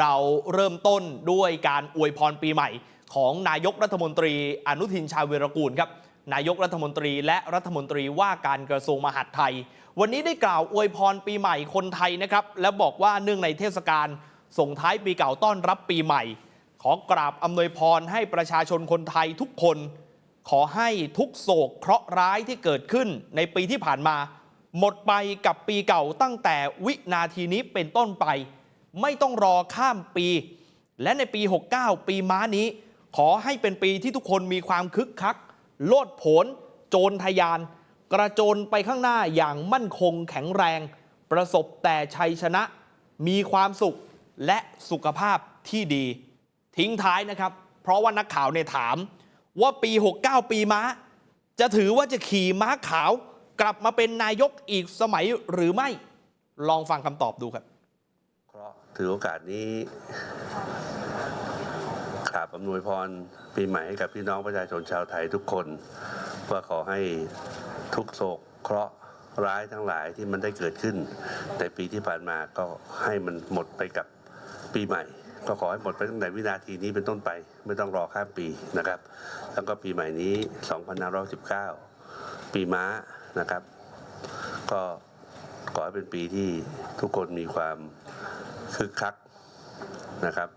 เราเริ่มต้นด้วยการอวยพรปีใหม่ ของนายกรัฐมนตรีอนุทินชาญวีรกูลครับนายกรัฐมนตรีและรัฐมนตรีว่าการกระทรวงมหาดไทย วันนี้ได้กล่าวอวยพรปีใหม่คนไทยนะครับ และบอกว่าเนื่องในเทศกาลส่งท้ายปีเก่าต้อนรับปีใหม่ ขอกราบอำนวยพรให้ประชาชนคนไทยทุกคน ขอให้ทุกโศกเคราะห์ร้ายที่เกิดขึ้นในปีที่ผ่านมา หมดไปกับปีเก่าตั้งแต่วินาทีนี้เป็นต้นไป ไม่ต้องรอข้ามปี และในปี 69 ปีม้านี้ ขอให้เป็นปีที่ทุกคนมีความคึกคัก โลดโผน โจรทะยาน กระโจนไปข้างหน้าอย่างมั่นคงแข็งแรง ประสบแต่ชัยชนะ มีความสุขและสุขภาพที่ดี ทิ้งท้ายนะครับ เพราะว่านักข่าวเนี่ยถามว่าปี 69 ปีม้า จะถือว่าจะขี่ม้าขาวกลับมาเป็นนายกอีกสมัยหรือไม่ ลองฟังคำตอบดูครับ ถือโอกาสนี้กราบอำนวยพรปีใหม่ให้กับพี่น้องประชาชนชาวไทยทุกคนว่าขอให้ทุกโศกเคราะห์ร้ายทั้งหลายที่มันได้เกิดขึ้น ในปีที่ผ่านมาก็ให้มันหมดไปกับปีใหม่ ก็ขอให้หมดไปตั้งแต่วินาทีนี้เป็นต้นไป ไม่ต้องรอข้ามปีนะครับ แล้วก็ปีใหม่นี้ 2519 ปีม้านะครับ ก็ขอให้เป็นปีที่ทุกคนมีความ คึกคักนะครับ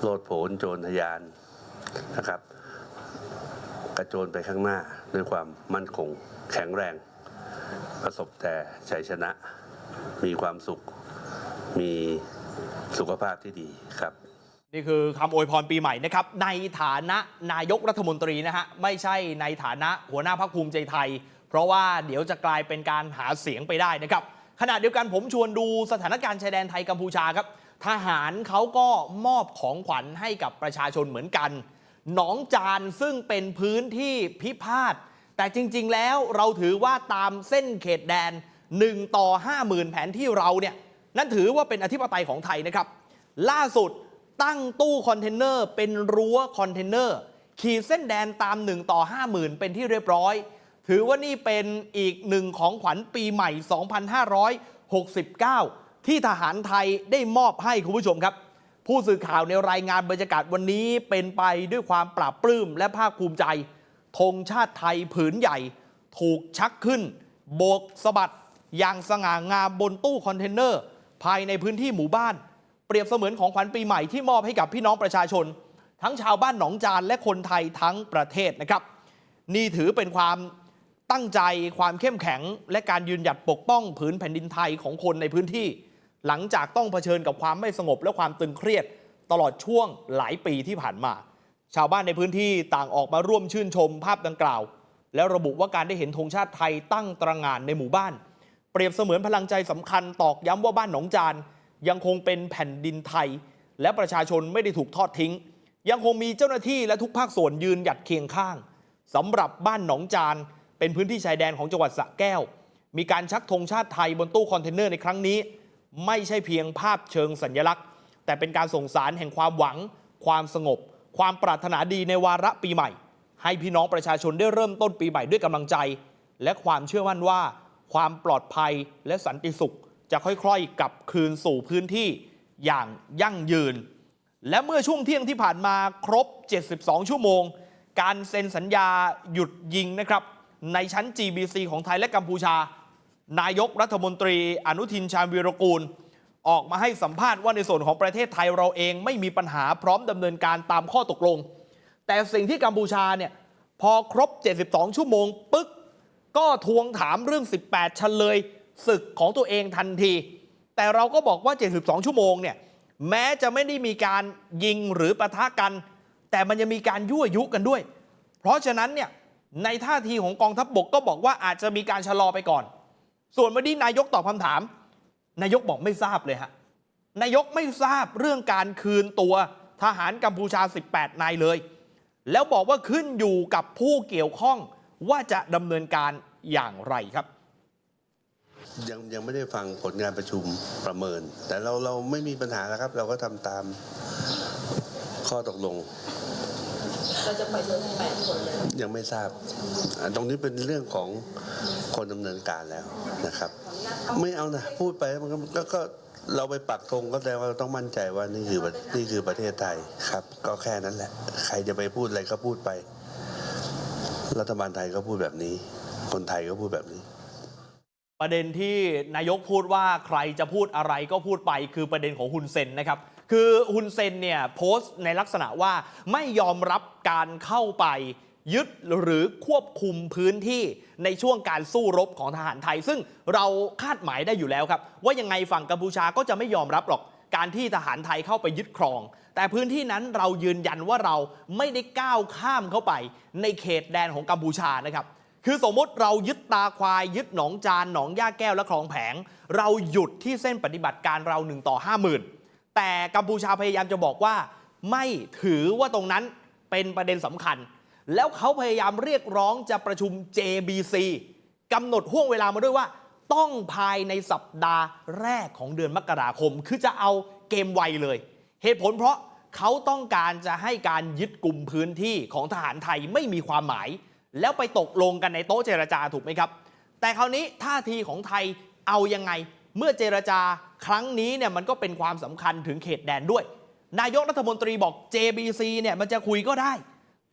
โลดโผนโจรทะยานนะครับ กระโจนไปข้างหน้าด้วยความมั่นคงแข็งแรง ประสบแต่ชัยชนะ มีความสุข มีสุขภาพที่ดีครับนี่คือคำอวยพรปีใหม่นะครับ ในฐานะนายกรัฐมนตรีนะฮะ ไม่ใช่ในฐานะหัวหน้าพักภูมิใจไทย เพราะว่าเดี๋ยวจะกลายเป็นการหาเสียงไปได้นะครับ ขณะเดียวกันผมชวนดูสถานการณ์ชายแดนไทยกัมพูชาครับ ทหารเขาก็มอบของขวัญให้กับประชาชนเหมือนกัน หนองจานซึ่งเป็นพื้นที่พิพาท แต่จริง ๆ แล้วเราถือว่าตามเส้นเขตแดน 1 ต่อ 50,000 แผนที่เราเนี่ย นั่นถือว่าเป็นอธิปไตยของไทยนะครับ ล่าสุดตั้งตู้คอนเทนเนอร์เป็นรั้วคอนเทนเนอร์ขีดเส้นแดนตาม 1 ต่อ 50,000 เป็นที่เรียบร้อย ถือว่านี่เป็นอีกหนึ่งของขวัญปีใหม่ 2569 ที่ทหารไทยได้มอบให้คุณผู้ชมครับ ผู้สื่อข่าวในรายงานบรรยากาศวันนี้เป็นไปด้วยความปราบปลื้มและภาคภูมิใจธงชาติไทยผืนใหญ่ ถูกชักขึ้น โบกสะบัดอย่างสง่างามบนตู้คอนเทนเนอร์ ภายในพื้นที่หมู่บ้าน เปรียบเสมือนของขวัญปีใหม่ที่มอบให้กับพี่น้องประชาชน ทั้งชาวบ้านหนองจานและคนไทยทั้งประเทศนะครับ นี่ถือเป็นความ ตั้งใจความเข้มแข็ง และการยืนหยัดปกป้องผืนแผ่นดินไทยของคนในพื้นที่ หลังจากต้องเผชิญกับความไม่สงบและความตึงเครียด ตลอดช่วงหลายปีที่ผ่านมา ชาวบ้านในพื้นที่ต่างออกมาร่วมชื่นชมภาพดังกล่าว แล้วระบุว่าการได้เห็นธงชาติไทยตั้งตระหง่านในหมู่บ้าน เปรียบเสมือนพลังใจสำคัญตอกย้ำว่าบ้านหนองจานยังคงเป็นแผ่นดินไทย และประชาชนไม่ได้ถูกทอดทิ้ง ยังคงมีเจ้าหน้าที่และทุกภาคส่วนยืนหยัดเคียงข้างสำหรับบ้านหนองจาน เป็นพื้นที่ชายแดนของจังหวัดสระแก้ว มีการชักธงชาติไทยบนตู้คอนเทนเนอร์ในครั้งนี้ ไม่ใช่เพียงภาพเชิงสัญลักษณ์ แต่เป็นการส่งสารแห่งความหวัง ความสงบ ความปรารถนาดีในวาระปีใหม่ ให้พี่น้องประชาชนได้เริ่มต้นปีใหม่ด้วยกำลังใจ และความเชื่อมั่นว่า ความปลอดภัยและสันติสุข จะค่อยๆกลับคืนสู่พื้นที่อย่างยั่งยืน และเมื่อช่วงเที่ยงที่ผ่านมาครบ 72 ชั่วโมง การเซ็นสัญญาหยุดยิงนะครับ ในชั้น GBC ของไทยและกัมพูชา นายกรัฐมนตรีอนุทินชาญวีรกูล ออกมาให้สัมภาษณ์ว่าในส่วนของประเทศไทยเราเองไม่มีปัญหาพร้อมดำเนินการตามข้อตกลง แต่สิ่งที่กัมพูชาเนี่ยพอครบ 72 ชั่วโมงปึ๊กก็ทวงถามเรื่อง 18เฉลยศึกของตัวเองทันที แต่เราก็บอกว่า 72 ชั่วโมงเนี่ยแม้จะไม่ได้มีการยิงหรือประทะกัน แต่มันยังมีการยั่วยุกันด้วย เพราะฉะนั้นเนี่ย ในท่าทีของกองทัพบบกก็บอกว่าอาจจะมีการชะลอไปก่อน ส่วนวันนี้นายกตอบคำถาม นายกบอกไม่ทราบเลยฮะนายกไม่ทราบเรื่องการคืนตัวทหารกัมพูชา 18 นายเลย แล้วบอกว่าขึ้นอยู่กับผู้เกี่ยวข้องว่าจะดำเนินการอย่างไรครับยังยังไม่ได้ฟังผลงานประชุมประเมิน แต่เราเราไม่มีปัญหาแล้วครับ เราก็ทำตามข้อตกลง เราจะไปเรื่องแปดคนเลยยังไม่ทราบอ่าตรงนี้เป็นเรื่องของคนดำเนินการแล้วนะครับ ไม่เอานะพูดไปมันก็ก็ก็เราไปปักธงก็แสดงว่าเราต้องมั่นใจว่านี่คือประนี่คือประเทศไทยครับ ก็แค่นั้นแหละ ใครจะไปพูดอะไรก็พูดไป รัฐบาลไทยก็พูดแบบนี้ คนไทยก็พูดแบบนี้ประเด็นที่นายกพูดว่าใครจะพูดอะไรก็พูดไปคือประเด็นของฮุนเซนนะครับ คือฮุนเซนเนี่ยโพสต์ในลักษณะว่าไม่ยอมรับการเข้าไปยึดหรือควบคุมพื้นที่ในช่วงการสู้รบของทหารไทย ซึ่งเราคาดหมายได้อยู่แล้วครับ ว่ายังไงฝั่งกัมพูชาก็จะไม่ยอมรับหรอกการที่ทหารไทยเข้าไปยึดครอง แต่พื้นที่นั้นเรายืนยันว่าเราไม่ได้ก้าวข้ามเข้าไปในเขตแดนของกัมพูชานะครับ คือสมมติเรายึดตาควาย ยึดหนองจานหนองย่าแก้วและคลองแผง เราหยุดที่เส้นปฏิบัติการเราหนึ่งต่อ50,000 แต่กัมพูชาพยายามจะบอกว่า ไม่ถือว่าตรงนั้นเป็นประเด็นสำคัญ แล้วเขาพยายามเรียกร้องจะประชุม JBC กำหนดห่วงเวลามาด้วยว่า ต้องภายในสัปดาห์แรกของเดือนมกราคม คือจะเอาเกมไวเลย เหตุผลเพราะเขาต้องการจะให้การยึดกลุ่มพื้นที่ของทหารไทยไม่มีความหมาย แล้วไปตกลงกันในโต๊ะเจรจาถูกไหมครับ แต่คราวนี้ท่าทีของไทยเอายังไง เมื่อเจรจาครั้งนี้เนี่ยมันก็เป็นความสำคัญถึงเขตแดนด้วย นายกรัฐมนตรีบอก JBC เนี่ยมันจะคุยก็ได้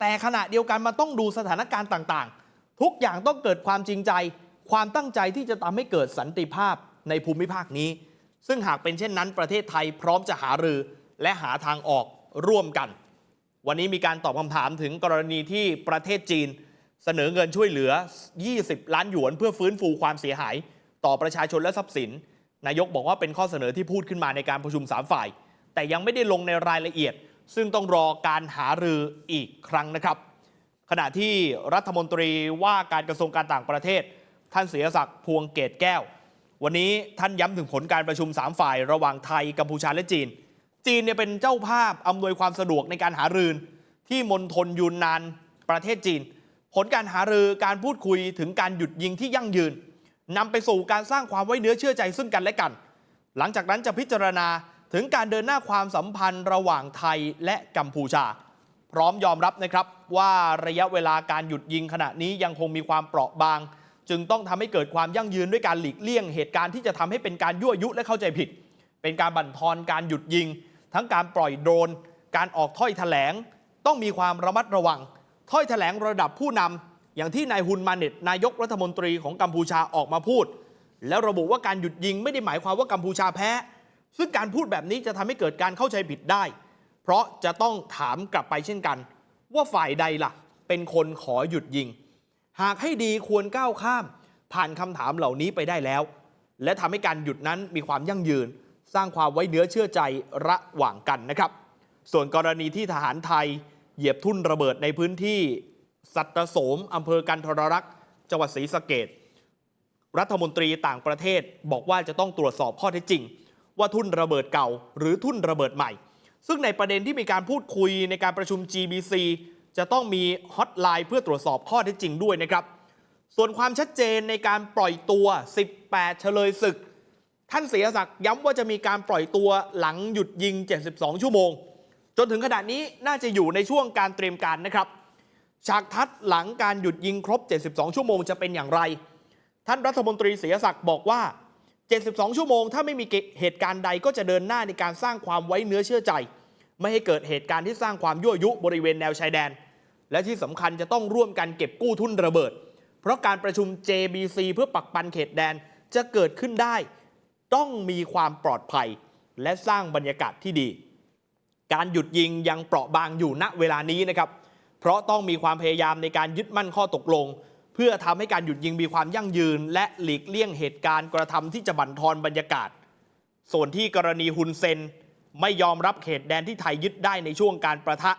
แต่ขณะเดียวกันมันต้องดูสถานการณ์ต่างๆ ทุกอย่างต้องเกิดความจริงใจ ความตั้งใจที่จะทำให้เกิดสันติภาพในภูมิภาคนี้ ซึ่งหากเป็นเช่นนั้นประเทศไทยพร้อมจะหารือและหาทางออกร่วมกัน วันนี้มีการตอบคำถามถึงกรณีที่ประเทศจีน เสนอเงินช่วยเหลือ 20 ล้านหยวน เพื่อฟื้นฟูความเสียหาย ต่อประชาชนและทรัพย์สิน นายกบอกว่าเป็นข้อเสนอที่พูดขึ้นมาในการประชุม 3 ฝ่าย แต่ยังไม่ได้ลงในรายละเอียด ซึ่งต้องรอการหารืออีกครั้งนะครับ ขณะที่รัฐมนตรีว่าการกระทรวงการต่างประเทศ ท่านเสียศักดิ์พวงเกตแก้ว วันนี้ท่านย้ำถึงผลการประชุม 3 ฝ่าย ระหว่างไทยกัมพูชาและจีน จีนเนี่ยเป็นเจ้าภาพอำนวยความสะดวกในการหารือที่มณฑลยูนนานประเทศจีน ผลการหารือการพูดคุยถึงการหยุดยิงที่ยั่งยืน นำไปสู่การสร้างความไว้เนื้อเชื่อใจซึ่งกันและกัน หลังจากนั้นจะพิจารณาถึงการเดินหน้าความสัมพันธ์ระหว่างไทยและกัมพูชา พร้อมยอมรับนะครับว่าระยะเวลาการหยุดยิงขณะนี้ยังคงมีความเปราะบาง จึงต้องทำให้เกิดความยั่งยืนด้วยการหลีกเลี่ยง เหตุการณ์ที่จะทำให้เป็นการยั่วยุและเข้าใจผิด เป็นการบั่นทอนการหยุดยิง ทั้งการปล่อยโดรน การออกถ้อยแถลง ต้องมีความระมัดระวัง ถ้อยแถลงระดับผู้นำ อย่างที่นายฮุนมาเน็ตนายกรัฐมนตรีของกัมพูชาออกมาพูด แล้วระบุว่าการหยุดยิงไม่ได้หมายความว่ากัมพูชาแพ้ ซึ่งการพูดแบบนี้จะทำให้เกิดการเข้าใจผิดได้ เพราะจะต้องถามกลับไปเช่นกัน ว่าฝ่ายใดล่ะ เป็นคนขอหยุดยิง หากให้ดีควรก้าวข้าม ผ่านคำถามเหล่านี้ไปได้แล้ว และทำให้การหยุดนั้นมีความยั่งยืน สร้างความไว้เนื้อเชื่อใจระหว่างกันนะครับ ส่วนกรณีที่ทหารไทยเหยียบทุ่นระเบิดในพื้นที่ สัตโสมอำเภอกันทรรักษ์จังหวัดศรีสะเกดรัฐมนตรีต่างประเทศบอกว่าจะต้องตรวจสอบข้อเท็จจริง ว่าทุ่นระเบิดเก่า หรือทุ่นระเบิดใหม่ ซึ่งในประเด็นที่มีการพูดคุยในการประชุม GBC จะต้องมีฮอตไลน์เพื่อตรวจสอบข้อเท็จจริงด้วยนะครับ ส่วนความชัดเจนในการปล่อยตัว 18 เฉลยศึก ท่านเสียศักดิ์ย้ำว่าจะมีการปล่อยตัวหลังหยุดยิง 72 ชั่วโมง จนถึงขณะนี้น่าจะอยู่ในช่วงการเตรียมการนะครับ ฉากทัดหลังการหยุดยิงครบ 72 ชั่วโมงจะเป็นอย่างไร ท่านรัฐมนตรีเสียศักดิ์บอกว่า 72 ชั่วโมง ถ้าไม่มีเหตุการณ์ใดก็จะเดินหน้าในการสร้างความไว้เนื้อเชื่อใจ ไม่ให้เกิดเหตุการณ์ที่สร้างความยั่วยุบริเวณแนวชายแดน และที่สำคัญจะต้องร่วมกันเก็บกู้ทุนระเบิด เพราะการประชุม JBC เพื่อปักปันเขตแดนจะเกิดขึ้นได้ ต้องมีความปลอดภัย และสร้างบรรยากาศที่ดี การหยุดยิงยังเปราะบางอยู่ณเวลานี้นะครับ เพราะต้องมีความพยายามในการยึดมั่นข้อตกลง เพื่อทำให้การหยุดยิงมีความยั่งยืน และหลีกเลี่ยงเหตุการณ์กระทำที่จะบั่นทอนบรรยากาศ ส่วนที่กรณีฮุนเซนไม่ยอมรับเขตแดนที่ไทยยึดได้ในช่วงการประทะ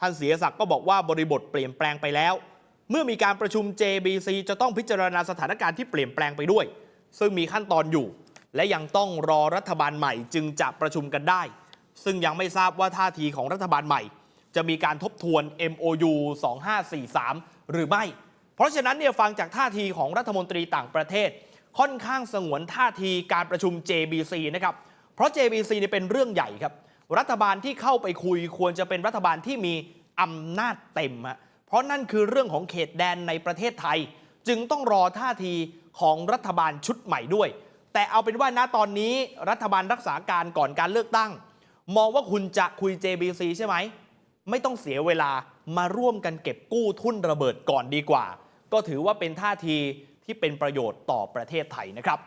ท่านเสียศักดิ์ก็บอกว่าบริบทเปลี่ยนแปลงไปแล้ว เมื่อมีการประชุม JBC จะต้องพิจารณาสถานการณ์ที่เปลี่ยนแปลงไปด้วย ซึ่งมีขั้นตอนอยู่ และยังต้องรอรัฐบาลใหม่จึงจะประชุมกันได้ ซึ่งยังไม่ทราบว่าท่าทีของรัฐบาลใหม่ จะมีการทบทวน MOU 2543 หรือไม่ เพราะฉะนั้นเนี่ยฟังจากท่าทีของรัฐมนตรีต่างประเทศ ค่อนข้างสงวนท่าทีการประชุม JBC นะครับ เพราะ JBC เนี่ยเป็นเรื่องใหญ่ครับ รัฐบาลที่เข้าไปคุยควรจะเป็นรัฐบาลที่มีอำนาจเต็มฮะ เพราะนั่นคือเรื่องของเขตแดนในประเทศไทย จึงต้องรอท่าทีของรัฐบาลชุดใหม่ด้วย แต่เอาเป็นว่าณตอนนี้รัฐบาลรักษาการก่อนการเลือกตั้ง มองว่าคุณจะคุย JBC ใช่ไหม ไม่ต้องเสียเวลามาร่วมกันเก็บกู้ทุนระเบิดก่อนดีกว่า ก็ถือว่าเป็นท่าทีที่เป็นประโยชน์ต่อประเทศไทยนะครับ